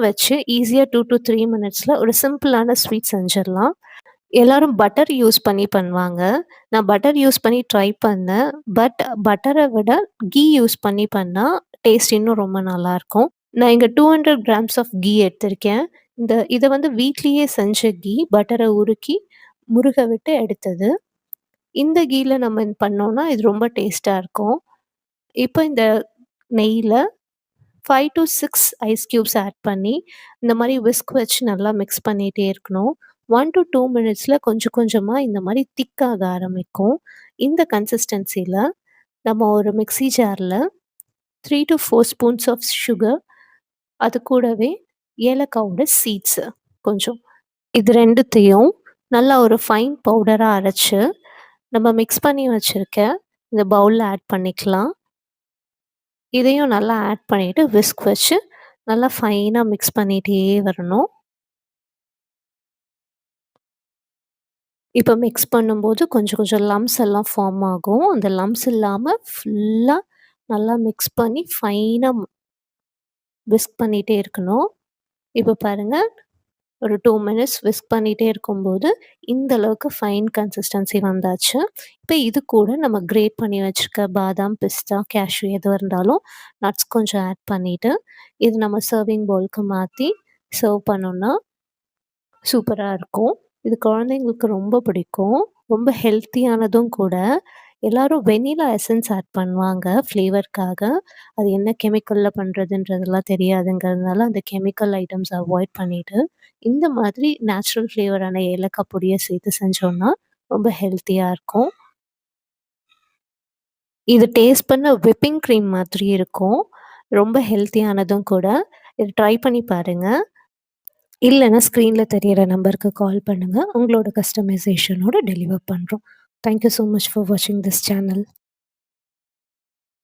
வச்சு ஈஸியாக two two three மினிட்ஸில் ஒரு சிம்பிளான ஸ்வீட் செஞ்சிடலாம் எல்லாரும் பட்டர் யூஸ் பண்ணி பண்ணுவாங்க. நான் பட்டர் யூஸ் பண்ணி ட்ரை பண்ணேன். பட் பட்டரை விட கீ யூஸ் பண்ணி பண்ணால் டேஸ்ட் இன்னும் ரொம்ப நல்லாயிருக்கும். நான் இங்கே two hundred grams of ghee எடுத்திருக்கேன். இந்த இதை வந்து வீட்லேயே செஞ்ச கீ பட்டரை உருக்கி, முருக விட்டு எடுத்தது. இந்த கீயில் நம்ம பண்ணோம்னா, இது ரொம்ப டேஸ்ட்டாக இருக்கும். இப்போ இந்த நெய்யில் five to six ice cubes add பண்ணி, இந்த மாதிரி விஸ்க் வச்சு நல்லா மிக்ஸ் பண்ணிகிட்டே இருக்கணும். ஒன் டு டூ மினிட்ஸில் கொஞ்சம் கொஞ்சமாக இந்த மாதிரி திக்காக ஆரம்பிக்கும். இந்த கன்சிஸ்டன்சியில் நம்ம ஒரு மிக்ஸி ஜாரில் three to four spoons of sugar, அது கூடவே ஏலக்காவோட சீட்ஸு கொஞ்சம். இது ரெண்டுத்தையும் நல்லா ஒரு ஃபைன் பவுடராக அரைச்சி நம்ம மிக்ஸ் பண்ணி வச்சுருக்க இந்த பவுலில் ஆட் பண்ணிக்கலாம். இதையும் நல்லா ஆட் பண்ணிவிட்டு விஸ்க் வச்சு நல்லா ஃபைனாக மிக்ஸ் பண்ணிகிட்டே வரணும். இப்போ மிக்ஸ் பண்ணும்போது கொஞ்சம் கொஞ்சம் லம்ப்ஸ் எல்லாம் ஃபார்ம் ஆகும். அந்த லம்ப்ஸ் இல்லாமல் ஃபுல்லாக நல்லா மிக்ஸ் பண்ணி ஃபைனாக விஸ்க் பண்ணிகிட்டே இருக்கணும். இப்போ பாருங்கள் ஒரு டூ மினிட்ஸ் விஸ்க் பண்ணிகிட்டே இருக்கும்போது, இந்த அளவுக்கு ஃபைன் கன்சிஸ்டன்சி வந்தாச்சு. இப்போ இது கூட நம்ம கிரேட் பண்ணி வச்சுருக்க பாதாம், பிஸ்தா, கேஷ்யூ எது இருந்தாலும் நட்ஸ் கொஞ்சம் ஆட் பண்ணிவிட்டு இது நம்ம சர்விங் பவுலுக்கு மாற்றி சர்வ் பண்ணோன்னா சூப்பராக இருக்கும். இது குழந்தைங்களுக்கு ரொம்ப பிடிக்கும். ரொம்ப ஹெல்த்தியானதும் கூட. எல்லாரும் வெண்ணிலா எசன்ஸ் ஆட் பண்ணுவாங்க ஃப்ளேவர்க்காக. அது என்ன கெமிக்கல்ல பண்ணுறதுன்றதெல்லாம் தெரியாதுங்கிறதுனால, அந்த கெமிக்கல் ஐட்டம்ஸ் அவாய்ட் பண்ணிட்டு, இந்த மாதிரி நேச்சுரல் ஃப்ளேவரான ஏலக்காய் பொடியை சேர்த்து செஞ்சோம்னா, ரொம்ப ஹெல்த்தியாக இருக்கும். இது டேஸ்ட் பண்ண விப்பிங் க்ரீம் மாதிரி இருக்கும். ரொம்ப ஹெல்த்தியானதும் கூட. இது ட்ரை பண்ணி பாருங்க. இல்லைன்னா ஸ்க்ரீனில் தெரியிற நம்பருக்கு கால் பண்ணுங்கள் உங்களோட கஸ்டமைசேஷனோட டெலிவர் பண்ணுறோம் Thank you so much for watching this channel.